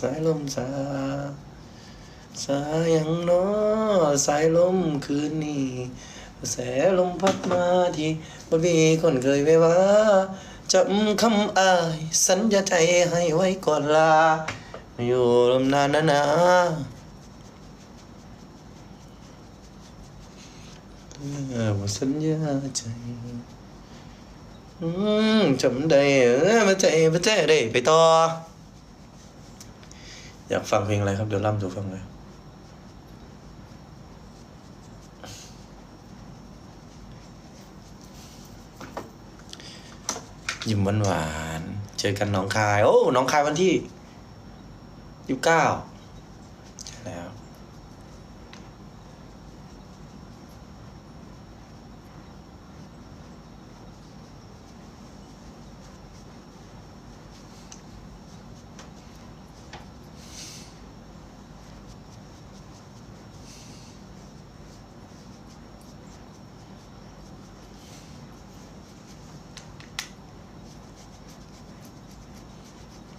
สายลมสา สายังนอสายลมคืนนี้กระแสลมพัดมาที่บ่มีคนเคยไว้ว่าจำคำอายสัญญาใจให้ไว้ก่อนลาอยู่ลมนานนานาเออว่าสัญญาใจจำได้เออมาใจมาใจได้ไปต่อ อยากฟังเพลงอะไรครับ เดี๋ยวร่ำดูฟังเลยยิ้มหวานหวานๆเจอกันน้องคาย โอ้ น้องคายวันที่ยี่สิบเก้า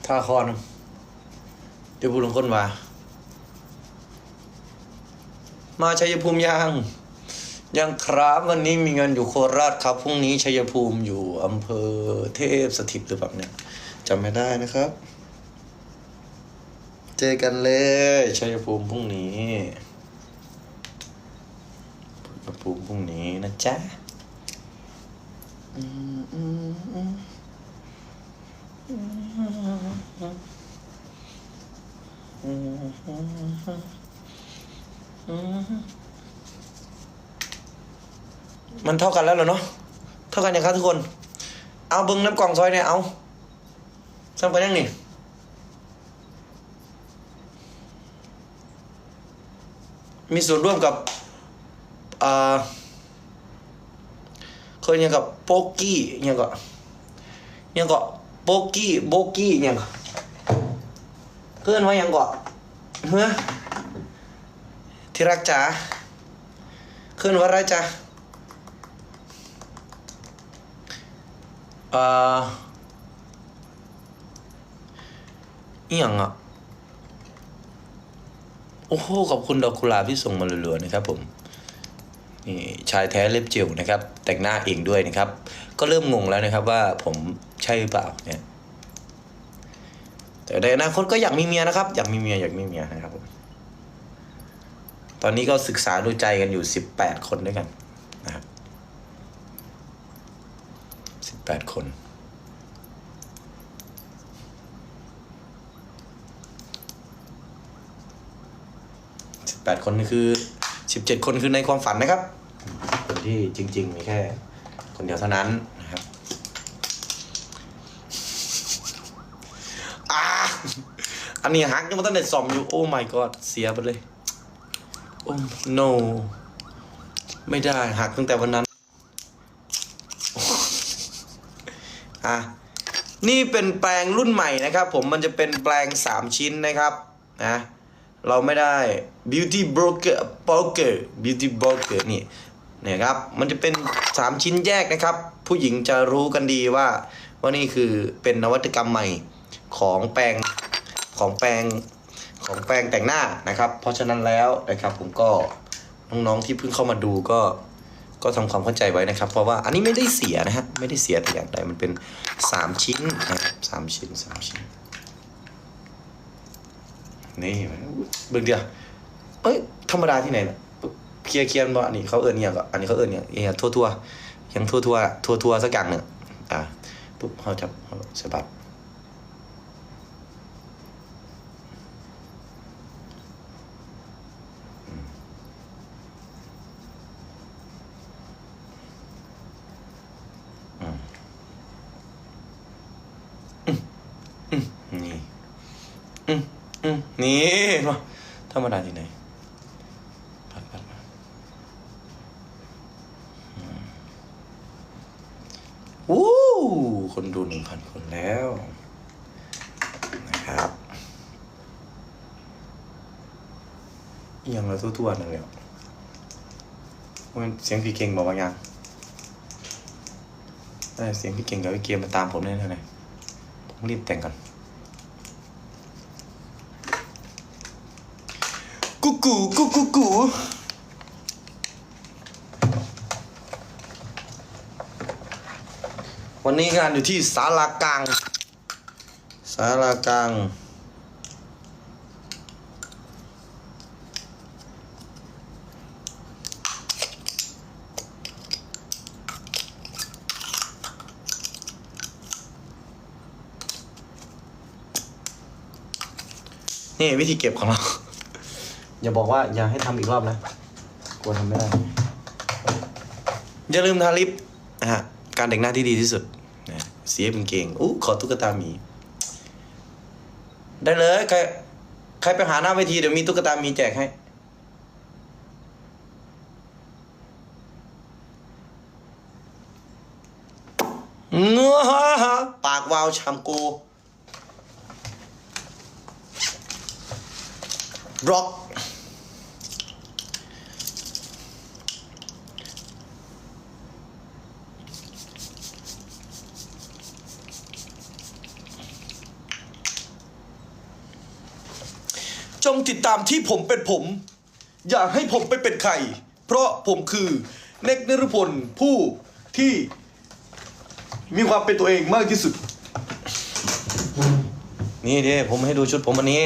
ท่าคอนเดี๋ยวพูดถึงคนว่า มาชัยภูมิยังยังครับวันนี้มีงานอยู่โคราชครับพรุ่งนี้ชัยภูมิอยู่อำเภอเทพสถิตหรือเปล่าเนี่ยจำไม่ได้นะครับ เจอกันเลยชัยภูมิพรุ่งนี้ชัยภูมิพรุ่งนี้นะจ๊ะอืมอืมอืม มันเท่ากันแล้วเหรอเนาะ เท่ากันยังครับทุกคน เอาเบิ้งน้ำกล่องซอยเนี่ยเอาซ้ำกันยังนี่มีส่วนร่วมกับอ่าเคยยังกับโป๊กกี้ยังก็ยังก็ โบกี้โบกี้ยังก็เพื่อนว่ายังก็เฮ้อที่รักจ๋าเพื่อนว่าไรจ๋าเอ่ออหย่างอะโอ้โหขอบคุณดอกกุหลาบที่ส่งมาเรัวๆนะครับผมนี่ชายแท้เล็บจิ๋วนะครับ แต่งหน้าเองด้วยนะครับ ก็เริ่มงงแล้วนะครับว่าผม ช่หรือเปล่าเนี่ยแต่ในอนาคตก็อยากมีเมียนะครับ อยากมีเมียอยากมีเมียนะครับตอนนี้ก็ศึกษาดูใจกันอยู่สิบแปดคนด้วยกันนะครับสิบแปดคน สิบแปดคนนี่คือสิบเจ็ดคนคือในความฝันนะครับ คนที่จริง ๆ มีแค่ คนเดียวเท่านั้นนะครับ อ่า อันนี้ฮักยังไม่ต้องเด็ดสอมอยู่ โอ้ my god เสียไปเลย โอ้ no ไม่ได้หักตั้งแต่วันนั้น อะ นี่เป็นแปลงรุ่นใหม่นะครับ ผมมันจะเป็นแปลง 3 ชิ้นนะครับ นะ เราไม่ได้ beauty broker broker beauty broker นี่เนี่ยครับ มันจะเป็น 3 ชิ้นแยกนะครับ ผู้หญิงจะรู้กันดีว่า ว่านี่คือเป็นนวัตกรรมใหม่ของแปรง ของแปรงของแปรงแต่งหน้านะครับ เพราะฉะนั้นแล้วนะครับ ผมก็น้องๆที่เพิ่งเข้ามาดูก็ก็ทำความเข้าใจไว้นะครับ เพราะว่าอันนี้ไม่ได้เสียนะฮะไม่ได้เสียแต่อย่างใดมันเป็นสามชิ้นนะครับสามชิ้นสามชิ้นนี่เบิ่งเดียวเอ้ยธรรมดาที่ไหนนะเคลียร์เคลียร์บ่อันนี้เขาเอิญเนี่ยก็อันนี้เขาเอิญเนี่ยเอียทั่วทั่วยังทั่วทั่วทั่วทั่วสักอย่างหนึ่งอะปุ๊บเขาจับเสะบัดอืมอืมนี่ อืมอืม นี่มาธรรมดาที่ไหนปัดปัดมาอืมวู้คนดูหนึ่งพันคนแล้ว นะครับอิหยังเราทั่วๆนั่นแหละมันเสียงพี่เก่งบอกว่ายังได้เสียงพี่เก่งกับพี่เกียร์มาตามผมแน่ๆเลยผมรีบแต่งก่อน กุกูกุกูกูวันนี้งานอยู่ที่ศาลากลางศาลากลางนี่วิธีเก็บของเรา อย่าบอกว่าอย่าให้ทำอีกรอบนะ กลัวทำไม่ได้ อย่าลืมทาลิปนะฮะ การแต่งหน้าที่ดีที่สุดนะเสียเป็นเก่งอู้ขอตุ๊กตาหมี ได้เลยใครใครไปหาหน้าเวทีเดี๋ยวมีตุ๊กตาหมีแจกให้เนื้อปากวาวชามกูร็อก จงติดตามที่ผมเป็นผม อย่าให้ผมไปเป็นใคร เพราะผมคือเนกนรพลผู้ที่มีความเป็นตัวเองมากที่สุด นี่เดิผมให้ดูชุดผมวันนี้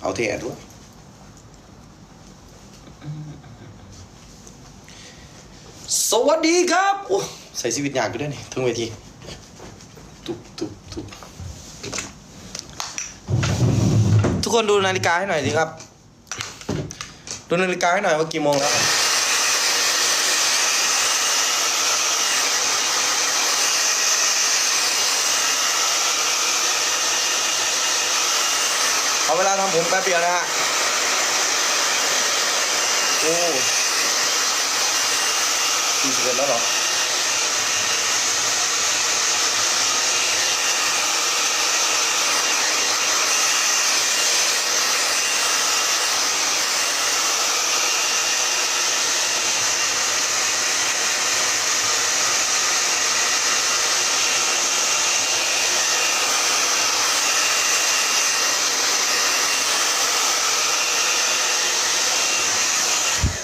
เอาเทด้วย วัสดีครับใส่ชีวิตยากอยู่ด้นี่ทั้งเวทีตุบตุบตุบทุกคนดูนาฬิกาให้หน่อยสิครับ ดูนาฬิกาให้หน่อยว่ากี่โมงแล้วเอาเวลาทำผมแป๊บเดียวนะฮะโอ้ สี่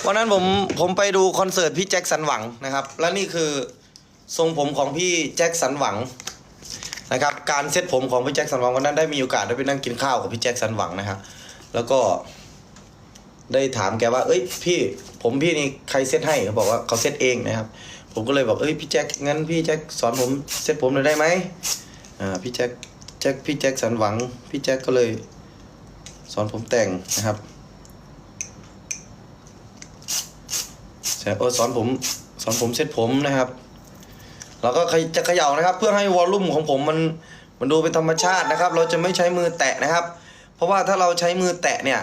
วันนั้นผมผมไปดูคอนเสิร์ตพี่แจ็คสันหวังนะครับ และนี่คือทรงผมของพี่แจ็คสันหวังนะครับการเซตผมของพี่แจ็คสันหวังวันนั้นได้มีโอกาสได้ไปนั่งกินข้าวกับพี่แจ็คสันหวังนะครับแล้วก็ได้ถามแกว่า เอ้ยพี่ผมพี่นี่ใครเซตให้เขาบอกว่าเขาเซตเองนะครับ ผมก็เลยบอกเอ้ยพี่แจ็คงั้นพี่แจ็คสอนผมเซตผมหน่อยได้ไหมอ่าพี่แจ็คแจ็คพี่แจ็คสันหวัง พี่แจ็คก็เลย สอนผมแต่งนะครับ ใช่ เออสอนผมสอนผมเซ็ตผมนะครับ แล้วก็จะเขย่านะครับ เพื่อให้วอลลุ่มของผมมันมันดูเป็นธรรมชาตินะครับ เราจะไม่ใช้มือแตะนะครับ เพราะว่าถ้าเราใช้มือแตะเนี่ย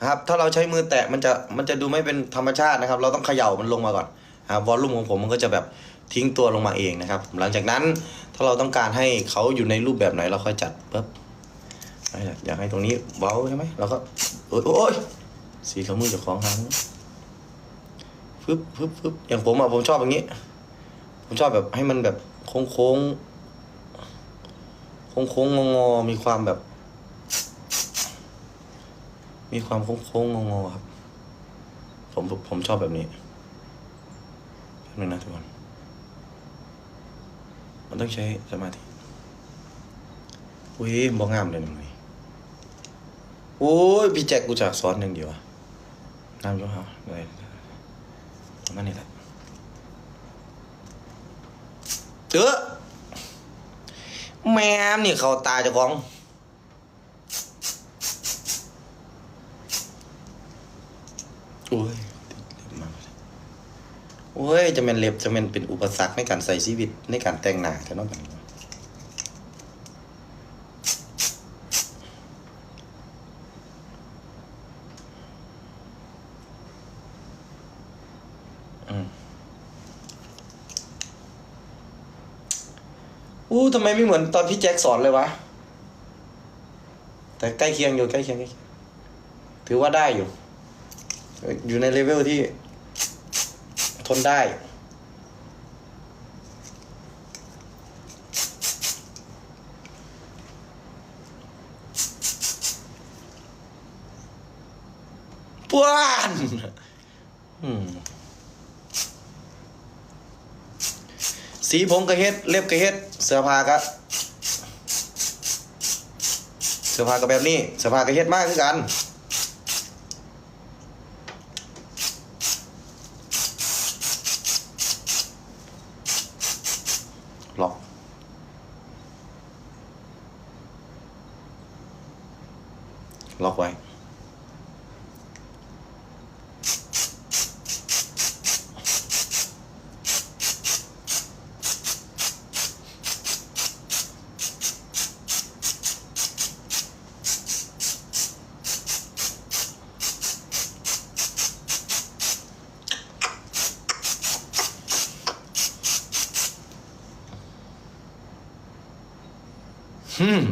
นะครับถ้าเราใช้มือแตะมันจะมันจะดูไม่เป็นธรรมชาตินะครับ เราต้องเขย่ามันลงมาก่อนครับวอลลุ่มของผมมันก็จะแบบทิ้งตัวลงมาเองนะครับ หลังจากนั้นถ้าเราต้องการให้เขาอยู่ในรูปแบบไหนเราค่อยจัดปุ๊บอยากให้ตรงนี้เบาใช่ไหมเราก็โอ๊ยสีขมือจะของหางึบฟึบฟึบอย่างผมอะผมชอบอย่างนี้ ผมชอบแบบให้มันแบบโค้งโค้งโค้งโค้งงอมีความแบบ มีความโค้งโค้งงอครับ ผมผมชอบแบบนี้นึงนะทุกคนมันต้องใช้สมาธิอุ้ยบ่งามเลยมึงนี่โอ้ยพี่แจ็คกูจากสอนอย่งเดียวอะน้ำยกเขาเลย นั่นนี่แหละเออแม่มนี่เขาตาเจ้าของโอ้ยโอ้ย จะเป็นเล็บจะเป็นเป็นอุปสรรคในการใส่ชีวิตในการแต่งหน้าแต่นอกจากนี้ อู้ทำไมไม่เหมือนตอนพี่แจ็คสอนเลยวะ แต่ใกล้เคียงอยู่ใกล้เคียงถือว่าได้อยู่ อยู่ในเลเวลที่ ทนได้ป้วนอืม สีผมก็เฮ็ด เล็บก็เฮ็ด เสื้อผ้าก็เสื้อผ้าก็แบบนี้ เสื้อผ้าก็เฮ็ดมากคือกัน ฮึม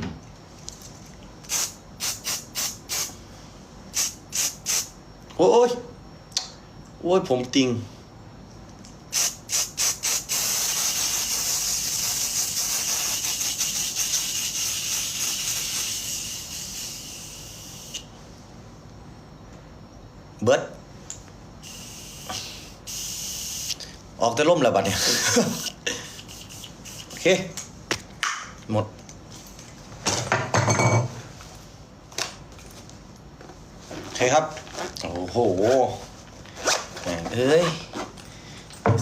โอ้ยโอ้ยผมติงเบิร์ดออกแต่ล่มแล้วบัดเนี่ย โอเค หมด โอเคครับ โอ้โหแหม่งเอ้ย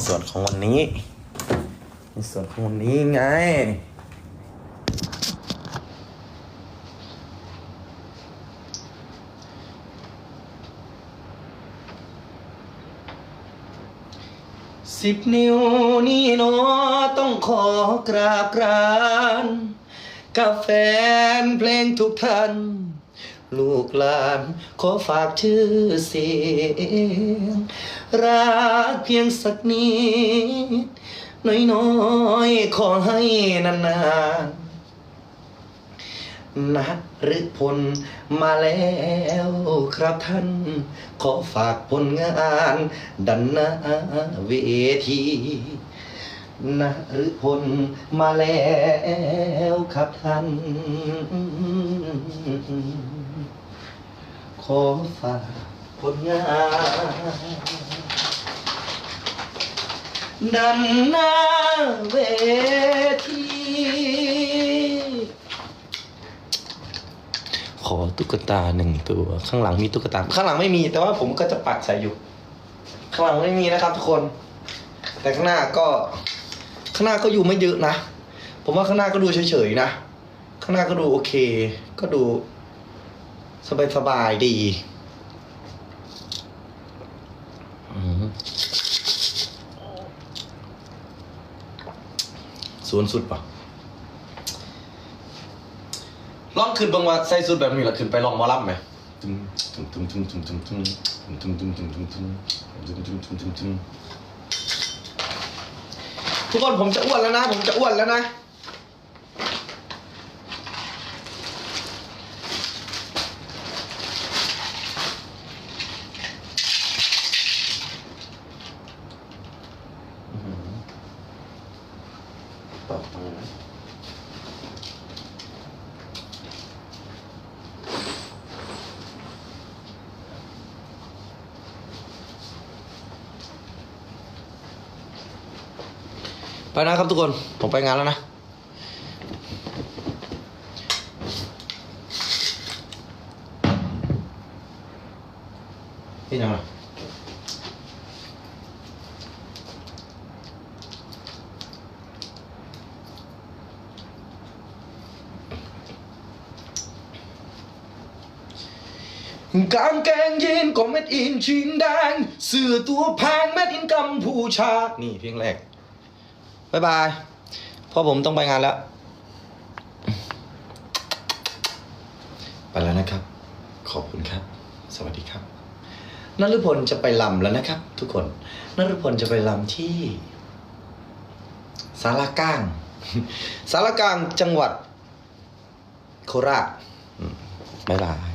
ส่วนของวันนี้ส่วนของวันนี้ไงสิบนิ้วนี่เนอต้องขอกราบกราน กับแฟนเพลงทุกท่าน ลูกหลานขอฝากชื่อเสียง รักเพียงสักนิด น้อยๆ ขอให้นานๆนัหรือพลมาแล้วครับท่าน ขอฝากผลงาน ดันนาเวทีนะหรือพลมาแล้วครับท่าน ขอฝากผลงานดันหน้าเวที ขอตุ๊กตาหนึ่งตัว ข้างหลังมีตุ๊กตา ข้างหลังไม่มี แต่ว่าผมก็จะปักใส่อยู่ ข้างหลังไม่มีนะครับทุกคน แต่ข้างหน้าก็ ข้างหน้าก็อยู่ไม่เยอะนะ ผมว่าข้างหน้าก็ดูเฉยๆนะ ข้างหน้าก็ดูโอเค ก็ดู สบายสบายๆดีอืมศูนย์สุดปะลองขึ้นบางว่าใส่สุดแบบนี้แล้วขึ้นไปลองมอลำไหมตึมตึมตึมตึมตึมตึมตึมตึมตึมตึมตึมตึมตึมตึมตึมตึมตึมตึมทุกคนผมจะอ้วนแล้วนะ ผมจะอ้วนแล้วนะ ไปนะครับทุกคน ผมไปงานแล้วนะที่ยังไงกางเกงยีนก็เม็ดอินชินแดงเสื้อตัวแพงเม็ดอินกัมพูชา นี่เพลงแรก บายบายเพ่อผมต้องไปงานแล้ว ไปแล้วนะครับ ขอบคุณครับ สวัสดีครับนฤพลจะไปลำแล้วนะครับ ทุกคนนฤพลจะไปลำที่สารกลาง สารกลางจังหวัด โคราชอืมบ๊ายบาย